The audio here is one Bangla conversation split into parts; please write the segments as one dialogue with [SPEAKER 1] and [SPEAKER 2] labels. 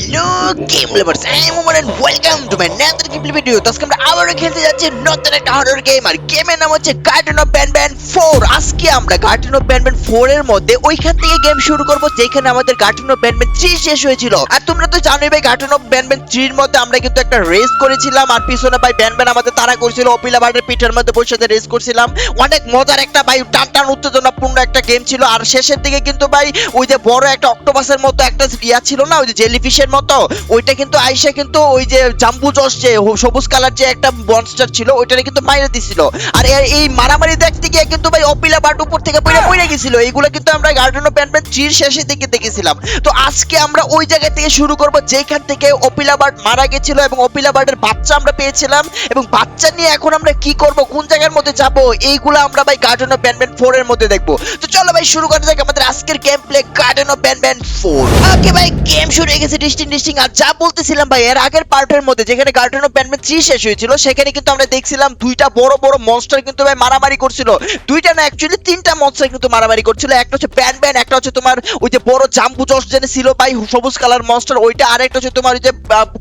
[SPEAKER 1] Hello game lovers I am Omar welcome to my Nether gameplay video তো আজকে আমরা আবারও খেলতে যাচ্ছি নতুন একটা হরর গেম আর গেমের নাম হচ্ছে গার্ডেন অফ ব্যানব্যান 4 আজকে আমরা গার্ডেন অফ ব্যানব্যান 4 এর মধ্যে ওইখান থেকে গেম শুরু করব, যেখানে আমাদের গার্ডেন অফ ব্যানব্যান 3 শেষ হয়েছিল। আর তোমরা তো জানোই ভাই গার্ডেন অফ ব্যানব্যান 3 এর মধ্যে আমরা কিন্তু একটা রেস করেছিলাম, আর পিছনে ভাই ব্যানব্যান আমাদের তাড়া করছিল, অপিলা বার্ডের পিঠের মধ্যে বসে রেস করছিলাম। অনেক মজার একটা ভাই, টান টান উত্তেজনাপূর্ণ একটা গেম ছিল। আর শেষের দিকে কিন্তু ভাই, ওই যে বড় একটা অক্টোপাসের মতো একটা ইয়া ছিল না, ওই যে জেলিফিশের মতো। ওইটা কিন্তু আইসা কিন্তু ওই যে জাম্বু জস যে সবুজ কালার যে একটা মনস্টার ছিল ওইটারে কিন্তু মাইরে দিছিল। আর এই মারামারি দেখতে গিয়ে কিন্তু ভাই অপিলা বাট উপর থেকে পড়ে পড়ে গেছিল। এইগুলো কিন্তু আমরা গার্ডেন অফ ব্যানব্যান থ্রির শেষের দিকে দেখেছিলাম। তো আজকে আমরা ওই জায়গা থেকে শুরু করব যেখান থেকে অপিলা বাট মারা গেছিল এবং অপিলা বাটের বাচ্চা আমরা পেয়েছিলাম এবং বাচ্চা নিয়ে এখন আমরা কি করব কোন জায়গার মধ্যে যাব এইগুলো আমরা ভাই গার্ডেন অফ ব্যানব্যান ফোর এর মধ্যে দেখব। তো চলো ভাই শুরু করা যাক আমাদের আজকের game play garden of Banban four okay ভাই গেম শুরু হয়ে গেছে ডিস্টিং আর যা বলতেছিলাম ভাই, এর আগের পার্টের মধ্যে যেখানে গার্ডেন অফ ব্যানব্যান থ্রি শেষ হয়েছিল, সেখানে কিন্তু আমরা দেখছিলাম দুইটা বড় বড় মনস্টার কিন্তু ভাই মারামারি করছিল। দুইটা না অ্যাকচুয়ালি তিনটা মনস্টার কিন্তু মারামারি করছিল। একটা হচ্ছে ব্যানব্যান একটা হচ্ছে তোমার ওই যে বড় জাম্বু জস জেনে ছিল ভাই, সবুজ কালার মনস্টার ওইটা আরেকটা হচ্ছে তোমার ওই যে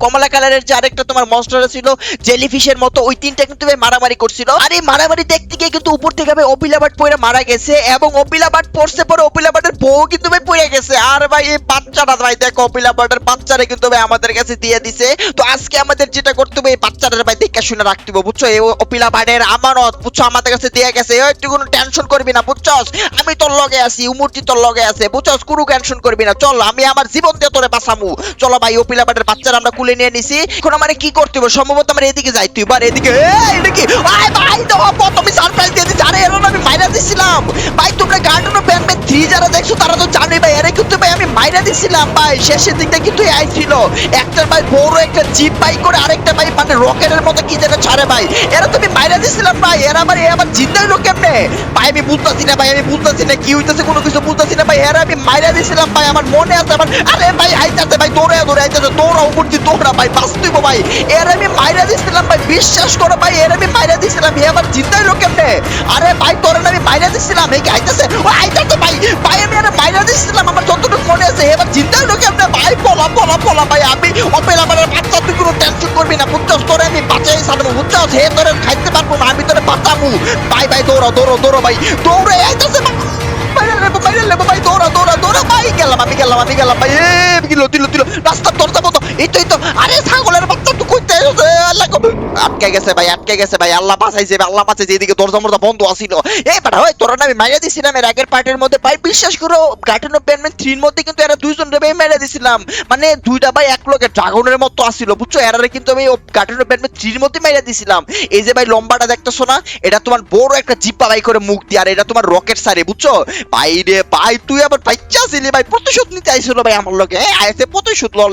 [SPEAKER 1] কমলা কালারের যে আরেকটা তোমার মনস্টার ছিল জেলিফিশের মতো, ওই তিনটা কিন্তু ভাই মারামারি করছিল। আর এই মারামারি দেখতে গিয়ে কিন্তু উপর থেকে ভাই অপিলাবাট পড়ে মারা গেছে এবং অপিলাবাট পড়ছে পরে অপিলাবাটের বউ কিন্তু ভাই পড়ে গেছে। আর ভাই এই বাচ্চাটা ভাই, দেখো অপিলাবাটের বাচ্চারে কিন্তু ভাই আমাদের কাছে দিয়ে দিছে। তো আজকে আমাদের যেটা করতে হবে, এই ভাই দেখে শুনে রাখতে হবে, বুঝছ? এই অপিলাবাটের আমানত, বুঝছ? আমাদের কাছে দিয়ে গেছে। তুই কোনো টেনশন করবি না আমি তোর লগে আছি উমুরটি তোর লগে আছে, বুঝছস? কোনো টেনশন করবি না, চল, আমি আমার জীবন দিয়ে তোরে বাঁচামু। চলো ভাই অপিলাবাটের বাচ্চারা আমরা কুলে নিয়ে নিছি। এখন আমার কি করতে হবে? সম্ভবত আমার এদিকে যাই তুই এবার এদিকে এটা কি? ভাই প্রথমে সারপ্রাইজ দিয়ে আরে এরকম আমি মাইরা দিছিলাম। ভাই, তোমরা গার্ডেন অফ ব্যানম্যান থ্রি যারা দেখছ, তারা তো জানোই ভাই, এরে কিন্তু ভাই আমি মাইরা দিছিলাম ভাই। শেষের দিকটা কিন্তু এই ছিল। একটা ভাই বড় একটা জিপ বাই করে আরেকটা ভাই মানে রকেটের মতো কি যেন ছাড়ে ভাই। এরা তুমি মাইরা দিছিলাম ভাই, এরা আবার এ আবার জিন্দা হইল কেমনে? ভাই, আমি বুঝতেছি না ভাই, আমি বুঝতেছি না কি হইতেছে, কোনো কিছু বুঝতেছি না ভাই, এরা আমি মাইরা দিছিলাম ভাই, আমার মনে আছে, আমার, আরে ভাই, আইতাছে ভাই, দৌড়ে দৌড়ে, আইতাছে দৌড়া উপর দিয়ে দৌড়া ভাই বাঁচতেইব ভাই। এর আমি মাইরা দিছিলাম ভাই, বিশ্বাস করো ভাই, এর আমি মাইরা দিছিলাম, এ আবার জিন্দা হইল কেমনে? আরে ভাই, তোর আমি মাইরা দিছিলাম, এই কি আইতাছে? ও আইতাছে ভাই ভাই, আমি আরে মাইরা দিছিলাম, আমার যতটুকু মনে আছে, এবার জিন্দা হইল কেমনে ভাই, পলা পলা পলা ভাই, আমি অপেল আমার বাচ্চা, তুই কোনো টেনশন করবি না, বুঝছস তোরে আমি বাঁচাই সারবো বুঝছস? হে, তোরে খাইতে পারব না, আমি তোরে বাঁচামু। ভাই ভাই, দৌড়ো দৌড়ো দৌড়ো ভাই, দৌড়ে আইতাছে বাইরে লেবো বাইরে লেবো ভাই, দৌড়া দৌড়া দৌড়া ভাই, গেলাম আমি গেলাম আমি, গেলাম ভাই, এ দিল দিল দিল, রাস্তার দরজা মতো এই তো এই তো, আরে ছাগলের বাচ্চা, তুই আল্লাহ আটকে গেছে ভাই, আটকে গেছে ভাই, আল্লাহ বাঁচাইছে আল্লাহ বাঁচাইছে, এদিকে আসিল এই বেটা আমি মাইরা দিছিলাম, এর আগের মধ্যে, ভাই বিশ্বাস করো গার্ডেন অফ থ্রির মধ্যে কিন্তু এরা দুইজন রে ভাই মেরে দিছিলাম। মানে দুইটা ভাই এক ড্রাগনের মতো আসিল বুঝছ? কিন্তু আমি গার্ডেন অফ থ্রির মধ্যে মেরে দিছিলাম। এই যে ভাই লম্বাটা দেখতেছো না, এটা তোমার বড় একটা জিপ্পা ভাই করে মুখ দিয়ে, আর এটা তোমার রকেট সারে, বুঝছ? ভাই রে ভাই, তুই আবার বাচ্চা ছিলি ভাই, প্রতিশোধ নিতে আইছিল ভাই আমার হ্যাঁ আইসে প্রতিশোধ লড়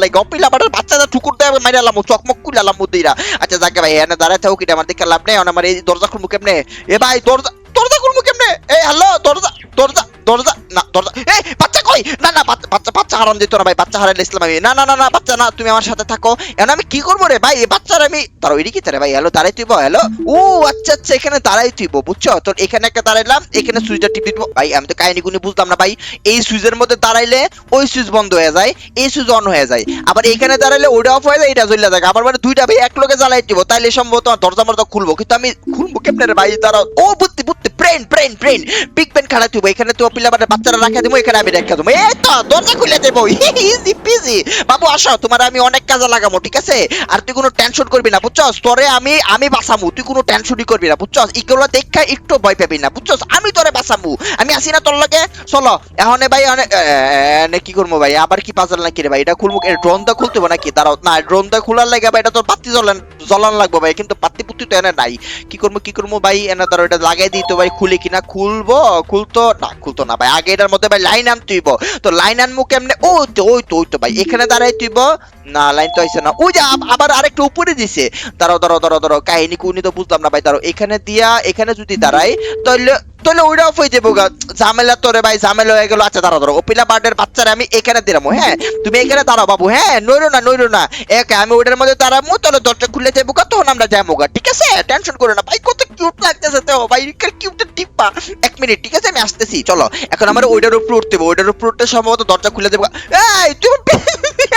[SPEAKER 1] আবার বাচ্চাটা ঠুকুর দেয় মাইরালাম চকমক কুলালাম মুদিরা আচ্ছা যাকে ভাই এনে দাঁড়ায় থাকুক, এটা আমার দেখে লাভ নেই আমার এই দরজা খুলবো কেমনে? এ ভাই, দরজা দরজা খুলবো কেমনে? এই হ্যালো, দরজা দরজা দরজা, না, দরজা এই বাচ্চা কই? না না, বাচ্চা বাচ্চা দিত না ভাই, বাচ্চা আমি না না না না, বাচ্চা, না, তুমি আমার সাথে থাকো। এখন আমি কি করব রে ভাই? বাচ্চার আমি দাঁড়াও এদিকে তারে ভাই, হ্যালো দাঁড়াই তুইব, হ্যালো। ও আচ্ছা আচ্ছা এখানে দাঁড়াই তুইব, বুঝছ? তোর এখানে একটা দাঁড়াইলাম এখানে সুইচটা টিপে দিব। ভাই, আমি তো কাহিনী গুনি বুঝলাম না ভাই। এই সুইচের মধ্যে দাঁড়াইলে ওই সুইচ বন্ধ হয়ে যায়, এই সুইচ অন হয়ে যায়। আবার এখানে দাঁড়াইলে ওইটা অফ হয়ে যায়, এটা জ্বলে থাকে আবার মানে দুইটা ভাই এক লগে জ্বালাই দিব, তাইলে সম্ভবত আমার দরজা মরজা খুলবো। কিন্তু আমি খুলবো কেমনে রে ভাই? দাঁড়াও। ও, বুদ্ধি বুদ্ধি brain brain brain big pen খাড়া তুই এখানে তো পিলা বাটা বাচ্চারা রাখা দেবো, এখানে আমি রেখে দেবো। এই তো, দরজা খুলে দেবো। ইজি পিজি বাবু, আসো, তোমার আমি অনেক কাজে লাগাবো, ঠিক আছে? আর তুই কোনো টেনশন করবি না, বুঝছস? তোরে আমি আমি বাঁচামু তুই কোনো টেনশনই করবি না, বুঝছস? এগুলো দেখা একটু ভয় পাবি না, বুঝছস? আমি তোরে বাঁচামু আমি আসি না তোর লগে? চলো, এখন ভাই অনেক কি করব ভাই? আবার কি পাজল নাকি রে ভাই? এটা খুলবো ড্রোনটা খুলতে হবে নাকি? দাঁড়াও, না ড্রোনটা খোলার লাগে ভাই, এটা তোর পাত্তি জ্বলান জ্বলান লাগবে ভাই, কিন্তু পাত্তি পুত্তি তো এনে নাই। কি করব কি করব ভাই? এনে ধরো, এটা লাগাই দিই তো ভাই, খুলে কিনা খুলবো, খুলতো না খুলতো না ভাই। আগে এটার মধ্যে ভাই লাইন আন তুইব তো লাইন আনমু কেমনে? ও তো, ওই তো ওই তো ভাই। এখানে দাঁড়াই তুইব না, লাইন তো আইছে না। ওই যে আবার আরেকটু উপরে দিছে। দাঁড়াও দাঁড়াও দাঁড়াও দাঁড়াও, কাহিনী কুনি তো বুঝলাম না ভাই, দাঁড়াও, এখানে দিয়া, এখানে যদি দাঁড়াই তাহলে তাহলে ওইটা অফ হয়ে যাব। ঝামেলা তোরে ভাই, ঝামেলা হয়ে গেল। আচ্ছা দাঁড়াও দাঁড়াও ওপিলা বার্ডের বাচ্চারা আমি এখানে দিলাম হ্যাঁ? তুমি এখানে দাঁড়াও বাবু হ্যাঁ? নইরো না নইরো না। এক আমি ওইটার মধ্যে দাঁড়াবো তাহলে দরজা খুলে যাব গা, তখন আমরা যাব গা, ঠিক আছে? টেনশন করো না ভাই, কত কিউট লাগতেছে তো, ভাই কিউট টিপ্পা। এক মিনিট, ঠিক আছে? আমি আসতেছি, চলো। এখন আমার ওইটার উপর উঠতে ওইটার উপর উঠতে সম্ভবত দরজা খুলে দেবো এই তুমি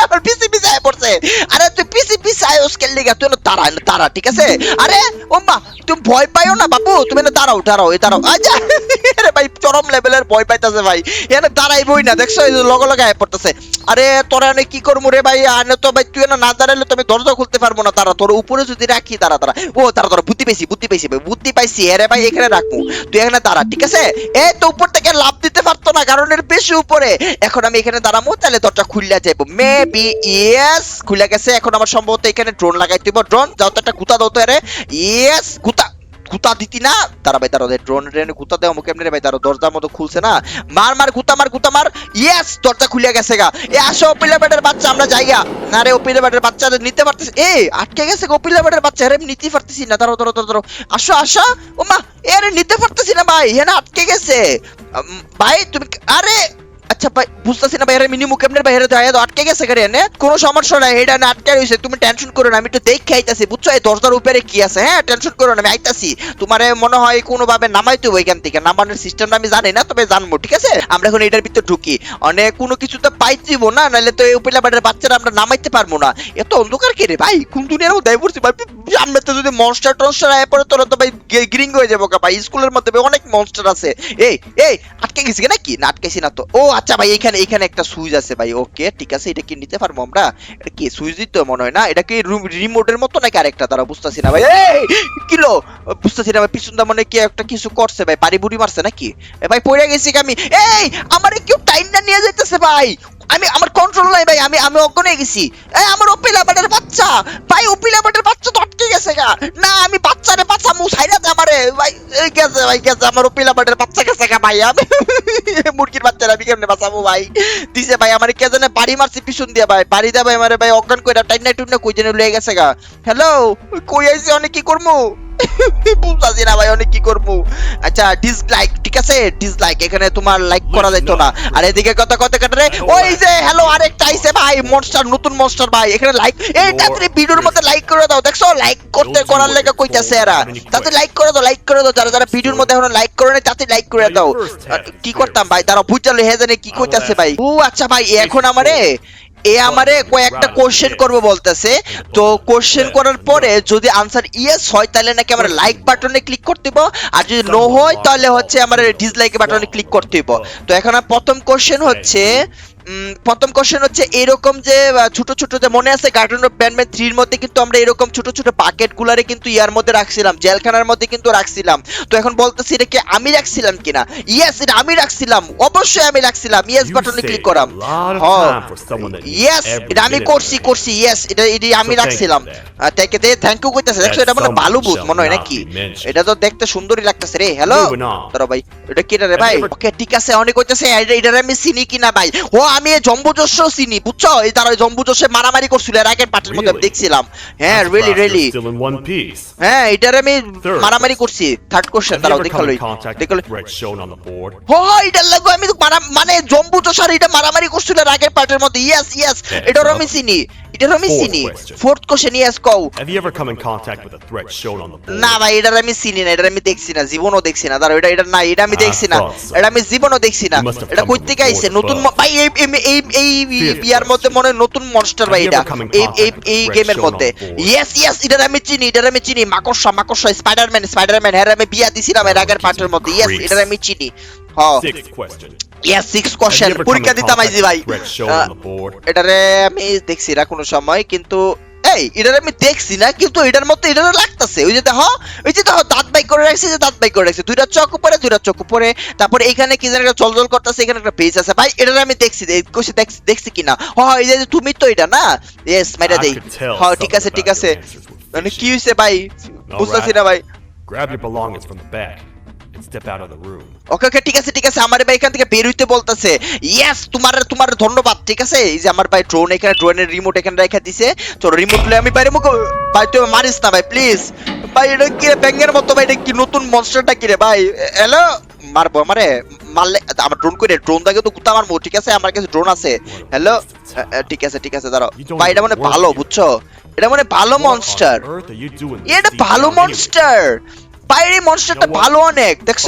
[SPEAKER 1] আমার পিছে importa. আছে আরে তুই পিসি পিসি আয়োস খেল লিগা? তুই না তারা না তারা ঠিক আছে? আরে ও মা তুমি ভয় পাইও না বাবু তুমি না দাঁড়াও দাঁড়াও, এই দাঁড়াও। আচ্ছা আরে ভাই, চরম লেভেলের ভয় পাইতাছে ভাই। এনে দাঁড়াইবই না, দেখছ? এই লগে লগে আয় পড়তেছে। আরে, তোরা এনে কি করব রে ভাই? আনে তো ভাই, তুই না না দাঁড়াইলে তো আমি দরজা খুলতে পারব না তারা তোর উপরে যদি রাখি তারা তারা ও তারা তারা বুদ্ধি পাইছি বুদ্ধি পাইছি ভাই, বুদ্ধি পাইছি। আরে ভাই, এখানে রাখব তুই এখানে দাঁড়া, ঠিক আছে? এ, তো উপর থেকে লাভ দিতে পারতো না, কারণ এর বেশি উপরে। এখন আমি এখানে দাঁড়াবো তাহলে দরজা খুললে যাইবো। মেবি ইয়েস খুলে গেছে। এখন আমার সম্ভবত এখানে ড্রোন লাগাই দিব। ড্রোন যাও তো একটা গুতা দাও তো আরে ইয়েস গুতা। গুতা দিতি না? তারা ভাই তারা ড্রোন ট্রেনে গুতা দেওয়া মুখে এমনি ভাই তারা দরজার মতো খুলছে না। মার মার, গুতা মার গুতা মার। ইয়েস দরজা খুলে গেছে গা। এ, আসো ওপিলা বেডের বাচ্চা, আমরা যাইগা। না রে ওপিলা বেডের বাচ্চা নিতে পারতেছি এ, আটকে গেছে গো ওপিলা বেডের বাচ্চা। আরে নিতে পারতেছি না। দাঁড়াও দাঁড়াও দাঁড়াও আসো আসো। ও মা এ, আরে, নিতে পারতেছি না ভাই। হ্যাঁ আটকে গেছে। ভাই, তুমি আরে আচ্ছা ভাই, বুঝতেছি না ভাই আরে মিনি মুকেমনের বাইরে আয়া আটকে গেছে এনে? কোনো সমস্যা নাই, এটা না আটকে রইছে, তুমি টেনশন করো না, আমি একটু দেখে আইতাছি, বুঝছ? এই দরজার উপরে কি আছে হ্যাঁ? টেনশন করো না, আমি আইতাছি। তোমারে মনে হয় কোনো ভাবে নামাইতে হবে এখান থেকে। নামানোর সিস্টেমটা আমি জানি না, তবে জানব, ঠিক আছে? আমরা এখন এটার ভিতর ঢুকি। অনেক কোনো কিছু তো পাইছিব না, নাহলে তো এই উপিলা বাড়ির বাচ্চারা আমরা নামাইতে পারব না। এত অন্ধকার কে রে ভাই? কোন দুনিয়ার মধ্যে পড়ছি ভাই? সামনে তো যদি মনস্টার টনস্টার আয় পড়ে, তোরা তো ভাই গ্রিং হয়ে যাব ভাই। স্কুলের মধ্যে অনেক মনস্টার আছে। এই এই, আটকে গেছি নাকি? না, আটকেছি না তো। ও আচ্ছা ভাই এখানে এখানে একটা সুইচ আছে ভাই, ওকে, ঠিক আছে, এটা কি নিতে পারব আমরা? এটা কি, সুইচ দিতে মনে হয় না? এটা কি রিমোটের মতো নাকি আরেকটা? তারা বুঝতেছি না ভাই। কিলো বুঝতেছি না ভাই, পিছন দা মনে কি একটা কিছু করছে ভাই, বাড়ি বুড়ি মারছে নাকি? ভাই, পড়ে গেছি আমি? এই, আমার কেউ টাইম না নিয়ে যাইতেছে ভাই। আমি, আমার কন্ট্রোল নাই ভাই, আমি আমি অজ্ঞ গেছি। এই, আমার ওপিলা বাটের বাচ্চা। ভাই ওপিলা বাটের বাচ্চা তো আটকে গেছে গা। না, আমি বাচ্চারে বাচ্চা মু সাইরা দে আমারে। ভাই গেছে ভাই, গেছে, আমার ওপিলা বাটের বাচ্চা গেছে গা ভাই, আমি মুরগির বাচ্চারা আমি কেমনে বাঁচাবো ভাই? দিছে ভাই, আমার কে জানে বাড়ি মারছে, পিছন দিয়ে ভাই। বাড়ি দে ভাই, আমারে ভাই, অজ্ঞান কইরা টাইম নাই টুন না কই জানে লয়ে গেছে গা। হ্যালো কই আইছি, অনেক কি করমু? বুঝতাছি না ভাই অনেক কি করব? আচ্ছা ডিসলাইক ঠিক আছে? ডিসলাইক এখানে তোমার লাইক করা যাইতো না। আর এদিকে কথা কথা কাটরে ওই যে হ্যালো আরেকটা আইছে ভাই মনস্টার নতুন মনস্টার ভাই এখানে লাইক এই তাড়াতাড়ি ভিডিওর মধ্যে লাইক করে দাও দেখছ? লাইক করতে করার লেগে কইতাছে এরা। তাতে লাইক করে দাও লাইক করে দাও। যারা যারা ভিডিওর মধ্যে এখনও লাইক করে নাই তাতে লাইক করে দাও। কি করতাম ভাই তারা বুঝালে হে জানে কি কইতাছে ভাই। ও আচ্ছা ভাই এখন আমারে এ আমারে কয়েকটা কোশ্চেন করবে বলতেছে। তো কোশ্চেন করার পরে যদি আনসার ইয়েস হয় তাহলে নাকি আমরা লাইক বাটনে ক্লিক করতে দিব আর যদি নো হয় তাহলে হচ্ছে আমার ডিসলাইক বাটনে ক্লিক করতে হইব। তো এখন প্রথম কোশ্চেন হচ্ছে প্রথম কোশ্চেন হচ্ছে এরকম যে ছোট ছোট যে মনে আছে গার্ডেন অফ ব্যান্ডম্যান থ্রির মধ্যে কিন্তু আমরা এরকম ছোট ছোট পাকেট গুলারে কিন্তু ইয়ার মধ্যে রাখছিলাম জেলখানার মধ্যে কিন্তু রাখছিলাম। তো এখন বলতেছি এটা কি আমি রাখছিলাম কিনা? ইয়েস এটা আমি রাখছিলাম অবশ্যই আমি রাখছিলাম। ইয়েস বাটনে ক্লিক করাম। হ্যাঁ। ইয়েস এটা আমি করছি করছি ইয়েস এটা এটা আমি রাখছিলাম. আহ, দে থ্যাংক ইউ কইতাছে। দেখছ এটা মানে ভালো বুঝ মনে হয় নাকি? এটা তো দেখতে সুন্দরই লাগতেছে রে। হ্যালো তোরা ভাই এটা কি রে ভাই? ওকে ঠিক আছে অনেক কইতাছে এটা আমি চিনি কিনা ভাই? ও আমি এই জম্বুজস্য চিনি বুঝছ? এই তারা জম্বুজস্যে মারামারি করছিল এর আগের পার্টির মধ্যে দেখছিলাম। হ্যাঁ রিয়েলি রিয়েলি. হ্যাঁ এটার আমি মারামারি করছি থার্ড কোশ্চেন
[SPEAKER 2] ever
[SPEAKER 1] দেখাল দেখাল
[SPEAKER 2] the threat shown on the board?
[SPEAKER 1] হ হ, এটার লাগো আমি তো মানে জম্বুজস্যার এটা মারামারি করছিল এর আগের পার্টির মধ্যে। ইয়েস ইয়েস এটারও আমি চিনি। এটারও আমি চিনি ফোর্থ কোশ্চেন ইয়েস কও
[SPEAKER 2] Have you ever come in contact with the threat shown on the board?
[SPEAKER 1] না ভাই এটার আমি চিনি না এটার আমি দেখছি না জীবনও দেখছি না। দাঁড়াও এটা এটা না এটা আমি দেখছি না। এটা আমি জীবনও দেখছি না। এটা কই থেকে আইছে নতুন ভাই এই এই- এই বিয়ার মধ্যে মনে নতুন মনস্টার ভাই এটা। এই এই এই গেমের মধ্যে। ইয়েস ইয়েস এটার আমি চিনি এটার আমি চিনি। মাকড়সা মাকড়সা স্পাইডারম্যান স্পাইডারম্যান হ্যাঁ আমি বিয়া দিছিলাম এর আগের পার্টের মধ্যে। ইয়েস. এটার আমি চিনি। হ্যাঁ।
[SPEAKER 2] Sixth
[SPEAKER 1] সিক্স কোশ্চেন পরীক্ষা দিতাম আইজি ভাই? এটারে আমি দেখছি না কোনো সময় কিন্তু এই এটার আমি দেখছি না কিন্তু এটার মতো এটার লাগতেছে। ওই যে দেখো ওই যে দেখো দাঁত বাই করে রাখছে যে দাঁত বাই করে রাখছে। দুইটা চোখ উপরে দুইটা চোখ উপরে। তারপরে এখানে কি যেন একটা জল করতেছে এখানে একটা পেজ আছে। ভাই এটার আমি দেখছি দেখছি দেখছি কিনা? হ হ, এই যে তুমি তো এটা না? ইয়েস মাইরা
[SPEAKER 2] I
[SPEAKER 1] দেই। হ্যাঁ ঠিক আছে ঠিক আছে। মানে কি হইছে ভাই? বুঝতেছি না ভাই।
[SPEAKER 2] Grab your belongings from the back. Step out of the room.
[SPEAKER 1] ওকে ওকে ঠিক আছে ঠিক আছে। আমার ভাই এখান থেকে বের হইতে বলতেছে। ইয়েস তোমার তোমার ধন্যবাদ ঠিক আছে? এই যে আমার ভাই ড্রোন এখানে ড্রোনের রিমোট এখানে রেখে দিছে। চলো রিমোট লয়ে আমি বাইরে মুখ ভাই তুই মারিস না ভাই প্লিজ ভাই এটা কি ব্যাঙের মতো ভাই এটা কি নতুন মনস্টারটা কি রে ভাই? হ্যালো মারবো আমারে? মারলে আমার ড্রোন করে ড্রোন দাগে তো কুত্তা মারবো ঠিক আছে? আমার কাছে ড্রোন আছে। হ্যালো ঠিক আছে ঠিক আছে দাঁড়াও। ভাই এটা মানে ভালো বুঝছ? এটা মানে ভালো মনস্টার এটা ভালো মনস্টার বাইরে মনস্টারটা ভালো অনেক দেখছ?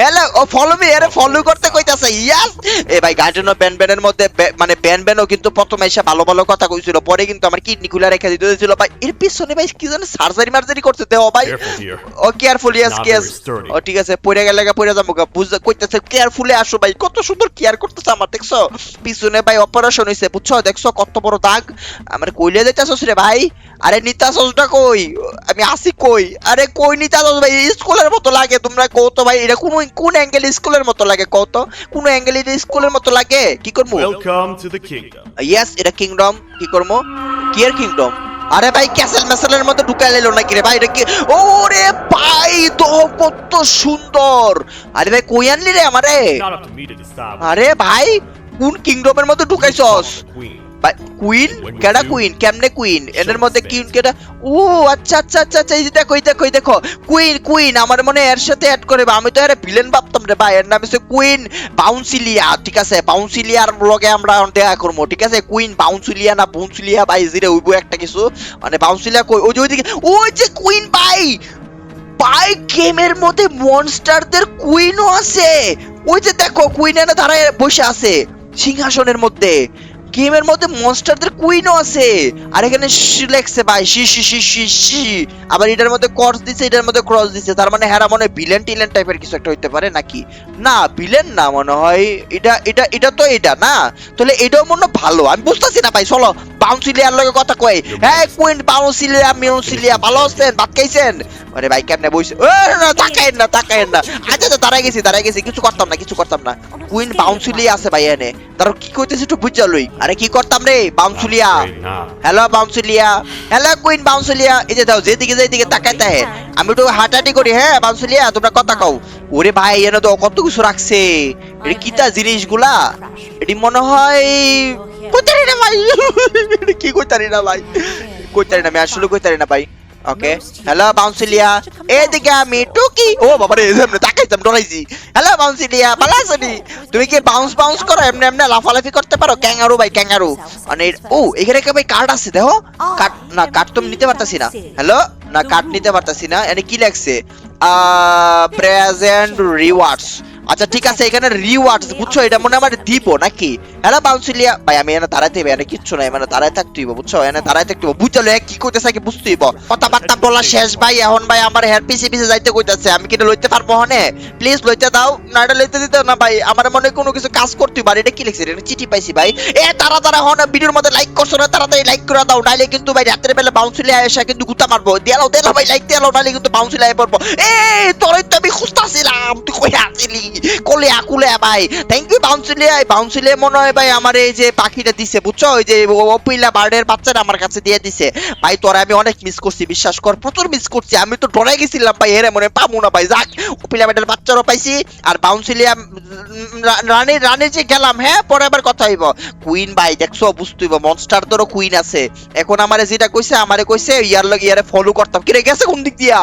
[SPEAKER 1] হ্যালো ও ফলো মি আরে ফলো করতে কইতাছে ইয়াস এ ভাই গার্ডেন অফ ব্যান মধ্যে মানে ব্যান ব্যানও কিন্তু প্রথমে এসে ভালো ভালো কথা কইছিল পরে কিন্তু আমার কিডনি খুলে রেখে দিতে হয়েছিল। ভাই এর পিছনে ভাই কি জানি সার্জারি মার্জারি করতে দেও ভাই। ও কেয়ারফুল ইয়াস কেয়াস ও ঠিক আছে পড়ে গেলে গা পড়ে যাব গা বুঝতে কইতেছে কেয়ারফুলি আসো ভাই কত সুন্দর কেয়ার করতেছে আমার দেখছ? পিছনে ভাই অপারেশন হইছে বুঝছ? দেখছ কত বড় দাগ। আমার কইলে যাইতাছস রে ভাই আরে নিতাছসটা কই? আমি আসি কই? আরে কই নিতাছস ভাই? স্কুলের মতো লাগে তোমরা কও তো ভাই এটা কোন কোন অ্যাঙ্গেল স্কুলের মতো লাগে কও তো? কোন অ্যাঙ্গেল এটা স্কুলের মতো লাগে? কি করব
[SPEAKER 2] Welcome to the kingdom.
[SPEAKER 1] Yes এটা কিংডম কি করব কি এর কিংডম আরে ভাই ক্যাসেল ম্যাসেলের মধ্যে ঢুকাই লাইলো নাকি রে ভাই? এটা কি ওরে ভাই তো কত সুন্দর। আরে ভাই কই আনলি রে আমারে. আরে ভাই কোন কিংডমের মধ্যে ঢুকাইছস. কুইন কেডা কুইন কেমনে কুইন এর মধ্যে কুইন কেডা? ও আচ্ছা আচ্ছা আচ্ছা আচ্ছা এই দেখো এই দেখো এই দেখো। কুইন কুইন আমার মনে এর সাথে অ্যাড করে আমি তো এর ভিলেন ভাবতাম রে ভাই। এর নাম হচ্ছে কুইন বাউন্সিলিয়া ঠিক আছে? বাউন্সিলিয়ার লগে আমরা দেখা করব ঠিক আছে? কুইন বাউন্সিলিয়া না বাউন্সিলিয়া ভাই জিরে উইবো একটা কিছু। মানে বাউন্সিলিয়া কই? ওই যে ওইদিকে ওই যে কুইন ভাই! ভাই গেমের মধ্যে মনস্টারদের কুইনও আছে। ওই যে দেখো কুইন এনে দাঁড়ায় বসে আছে সিংহাসনের মধ্যে। গেমের মধ্যে মনস্টারদের কুইনও আছে। আর এখানে লেখছে ভাই she she she she she আবার এটার মধ্যে ক্রস দিছে এটার মধ্যে ক্রস দিছে। তার মানে হ্যাঁ মনে ভিলেন টিলেন টাইপের কিছু একটা হইতে পারে নাকি? না ভিলেন না মনে হয়। এটা এটা এটা তো এটা না? তাহলে এটাও মনে হয় ভালো। আমি বুঝতেছি না ভাই চলো। বাউন্সিলিয়ার লগে কথা কই। হ্যাঁ কুইন বাউন্সিলিয়া মিউন্সিলিয়া ভালো আছেন? ভাত খাইছেন? আরে ভাই কেমনে বইছে? ও না তাকায়েন না আচ্ছা আচ্ছা দাঁড়াই গেছি দাঁড়াই গেছি কিছু করতাম না কিছু করতাম না। কুইন বাউন্সিলিয়া আছে ভাই এনে তার কি কইতেছে একটু বুঝা লই। আরে কি করতাম রে Bouncelia. Hello Bouncelia hello queen Bouncelia এই যে দাও যেদিকে যেদিকে তাকাইতে হ্যাঁ আমি একটু হাঁটাহাঁটি করি হ্যাঁ বাউন্সিলিয়া তোমরা কথা কও। ওরে ভাই এনে তো কত কিছু রাখছে। এটা কিতা জিনিসগুলা? এটি মনে হয় কইতারি না ভাই। কি কইতারি না ভাই? কইতারি না আমি আসলে কইতারি না ভাই। ওকে হ্যালো বাউন্সিলিয়া এদিকে আমি টুকি ও বাবা রে এমনি তাকাইতাম ডরাইছি হ্যালো বাউন্সিলিয়া ভালো? তুমি কি বাউন্স বাউন্স করো এমনি এমনি লাফালাফি করতে পারো ক্যাঙ্গারু ভাই ক্যাঙ্গারু মানে ও এখানে কি ভাই কার্ড আছে দেখো কার্ড না কার্ড তো নিতে পারতাছি না হ্যালো না কার্ড নিতে পারতাছি না এনে কি লেখছে প্রেজেন্ট রিওয়ার্ডস আচ্ছা ঠিক আছে এখানে রিওয়ার্ডস বুঝছ এটা মনে আমার দিব নাকি হ্যালো বাউন্সিলিয়া ভাই, আমি এনে দাঁড়াইতে হবে এনে কিচ্ছু নাই মানে দাঁড়ায় থাকতে হইব, বুঝছ? এনে দাঁড়ায় থাকতে হইব। বুঝলো কি কইতেছে কি বুঝতে হইব। কথাবার্তা বলা শেষ, ভাই, এখন ভাই আমার হেয়ার পিছে পিছে যাইতে কইতাছে। আমি কিটা লইতে পারব হনে? প্লিজ লইতে দাও, না এটা লইতে দিতে না, ভাই। আমার মনে কোনো কিছু কাজ করতে হইব। আর এটা কি লিখছে? এটা চিঠি পাইছি, ভাই। এ, তারা তারা হন, ভিডিওর মধ্যে লাইক করছ না, তাড়াতাড়ি লাইক করে দাও। নাইলে কিন্তু, ভাই, রাতের বেলা বাউন্সিলিয়া এসে কিন্তু গুতা মারবো। দেলাও দেলাও ভাই লাইক দেলাও নাইলে কিন্তু বাউন্সিলিয়া পড়ব। এ তোরই তো আমি খুঁজতাছিলাম, তুই কই আসিলি। কোলে আকুলে ভাই। থ্যাংক ইউ বাউন্সিলিয়া বাউন্সিলিয়া মনে হয় ভাই আমার এই যে পাখিটা দিছে, বুঝছ? ওই যে ওপিলা বার্ডের বাচ্চাটা আমার কাছে দিয়ে দিছে। ভাই, তোরা আমি অনেক মিস করছি, বিশ্বাস কর, প্রচুর মিস করছি। আমি তো ডরাই গেছিলাম ভাই, এরে মনে পাবো না ভাই। যাক ওপিলা বার্ডের বাচ্চারও পাইছি, আর বাউন্সিলিয়া রানের রানে যে গেলাম হ্যাঁ? পরে আবার কথা হইব। কুইন ভাই, দেখছ? বুঝতে হইব মনস্টার তোরও কুইন আছে। এখন আমারে যেটা কইছে, আমারে কইছে, ইয়ার লগে ইয়ারে ফলো করতাম। কিরে, গেছে কোন দিক দিয়া?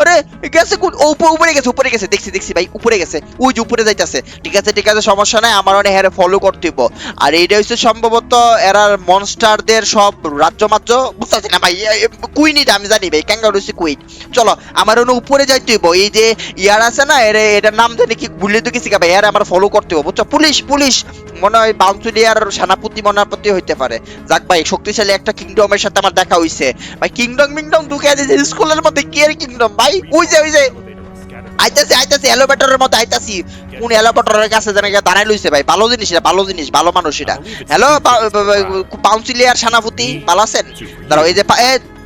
[SPEAKER 1] আরে, গেছে কোন উপরে উপরে গেছে উপরে গেছে। দেখছি দেখছি ভাই, উপরে গেছে। ওই যে উপরে যাইতাছে। ঠিক আছে ঠিক আছে, সমস্যা নাই, আমার অনেক হ্যারে ফলো করতে হইব। আর এইটা হচ্ছে সম্ভবত এরার মনস্টারদের সব রাজ্য মাজ্য বুঝতেছি না ভাই কুইনই আমি জানি ভাই ক্যাঙ্গারু হচ্ছে কুইন চলো, আমার অন্য উপরে যাইতে হইব, এই যে ইয়ার আছে না, এর, এটার নাম জানি কি, ভুলে তো গেছি ভাই এর আমার ফলো করতে হইব, বুঝছ? Police police! মনে হয় বাউন্সুলিয়ার সেনাপতি মনাপতি হইতে পারে। যাক ভাই, শক্তিশালী একটা কিংডমের সাথে আমার দেখা হইছে। ভাই কিংডম মিংডম ঢুকে আছে স্কুলের মধ্যে কি এর কিংডম ভাই, ওই যে ওই যে. আইতাছি আইতাছি এলোভেটরের মতো আইতাছি। কোন এলোভেটরের কাছে গিয়ে দাঁড়াই লইছে ভাই। ভালো জিনিস এটা ভালো জিনিস ভালো মানুষ এটা। হ্যালো কাউন্সিলিয়ার সেনাপতি ভালো আছেন? দাঁড়াও এই যে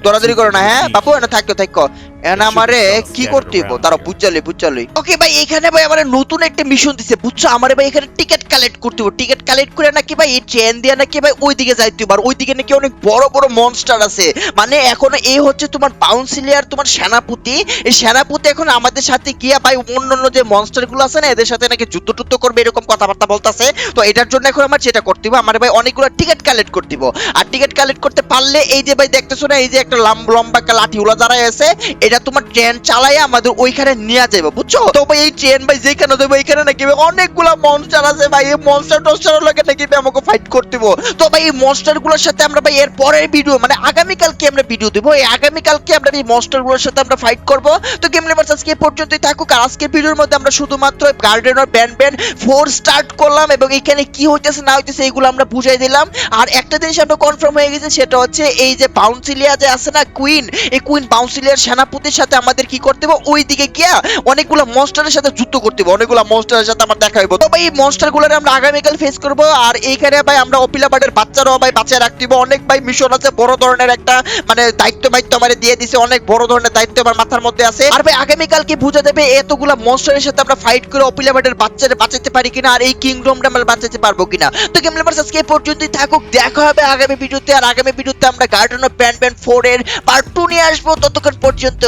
[SPEAKER 1] দৌড়াদৌড়ি করো না হ্যাঁ? বাপু এনে থাকো থাকো এখানে আমারে কি করতে হইব? তারা বুঝালি বুঝালি। ওকে ভাই এখানে ভাই আমার নতুন একটা মিশন দিছে বুঝছ? আমারে ভাই এখানে টিকিট কালেক্ট করতে টিকিট কালেক্ট করে নাকি ভাই এই ট্রেন দিয়ে নাকি ভাই ওইদিকে যাইতে হইব? আর ওইদিকে নাকি অনেক বড় বড় মনস্টার আছে। মানে এখন এই হচ্ছে তোমার বাউন্সিলিয়ার তোমার সেনাপতি। এই সেনাপতি এখন আমাদের সাথে গিয়া ভাই অন্য অন্য যে মনস্টারগুলো আছে না এদের সাথে নাকি যুদ্ধ টুদ্ধ করবে এরকম কথাবার্তা বলতাছে। তো এটার জন্য এখন আমার যেটা করতে হবে আমার ভাই অনেকগুলো টিকিট কালেক্ট করতে হবে আর টিকিট কালেক্ট করতে পারলে এই যে ভাই দেখতেছো না এই যে একটা লম্বা লম্বা একটা লাঠি ওলা দাঁড়ায় আছে এটা তোমার ট্রেন চালাই আমাদের ওইখানে নিয়ে যাবে বুঝছ? তো ভাই, এই ট্রেন ভাই যেখানে দেবো এইখানে নাকি অনেকগুলা মনস্টার আছে ভাই, এই মনস্টার টনস্টার লোকে নাকি আমাকে ফাইট করতে হইবো। তো ভাই, এই মনস্টারগুলোর সাথে আমরা ভাই এর পরের ভিডিও মানে আগামীকালকে আমরা ভিডিও দেবো, এই আগামীকালকে আমরা এই মনস্টারগুলোর সাথে আমরা ফাইট করব। তো গেম লেভার্স আজকে পর্যন্তই থাকুক, আর আজকের ভিডিওর মধ্যে আমরা শুধুমাত্র garden of Banban four start করলাম, এবং এখানে কি হইতেছে, না হইতেছে এইগুলো আমরা বুঝাই দিলাম। আর একটা জিনিস আমরা কনফার্ম হয়ে গেছে, সেটা হচ্ছে এই যে বাউন্সিলিয়া যে আছে না কুইন এই কুইন বাউন্সিলিয়ার সেনাপতির সাথে আমাদের কি করতে হবে? ওই দিকে গিয়া অনেকগুলো মনস্টারের সাথে যুদ্ধ করতে হবে। অনেকগুলো মনস্টারের সাথে আমার দেখা হইব। তো ভাই, এই মনস্টারগুলোর আমরা আগামীকাল ফেস করব। আর এইখানে ভাই, আমরা অপিলা বার্ডের বাচ্চারাও ভাই বাঁচিয়ে রাখতে হবে অনেক ভাই মিশন আছে, বড় ধরনের একটা মানে দায়িত্ব দায়িত্ব আমার দিয়ে দিছে। অনেক বড় ধরনের দায়িত্ব আমার মাথার মধ্যে আছে। আর ভাই আগামীকালকে বুঝে দেবে এতগুলা মনস্টারের সাথে আমরা ফাইট করে অপিলা বার্ডের বাচ্চারা বাঁচাতে পারি কিনা? আর এই কিংডমটা আমরা বাঁচাতে পারব কিনা? তো গেম লেভার্স আজকে পর্যন্তই থাকুক। দেখা হবে আগামী ভিডিওতে আর আগামী ভিডিওতে আমরা garden of Banban four এর পার্ট টু নিয়ে আসব। ততক্ষণ পর্যন্ত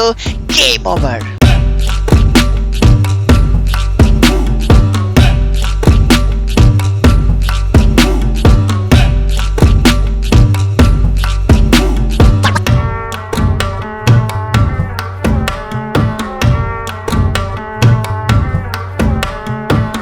[SPEAKER 1] গেম ওভার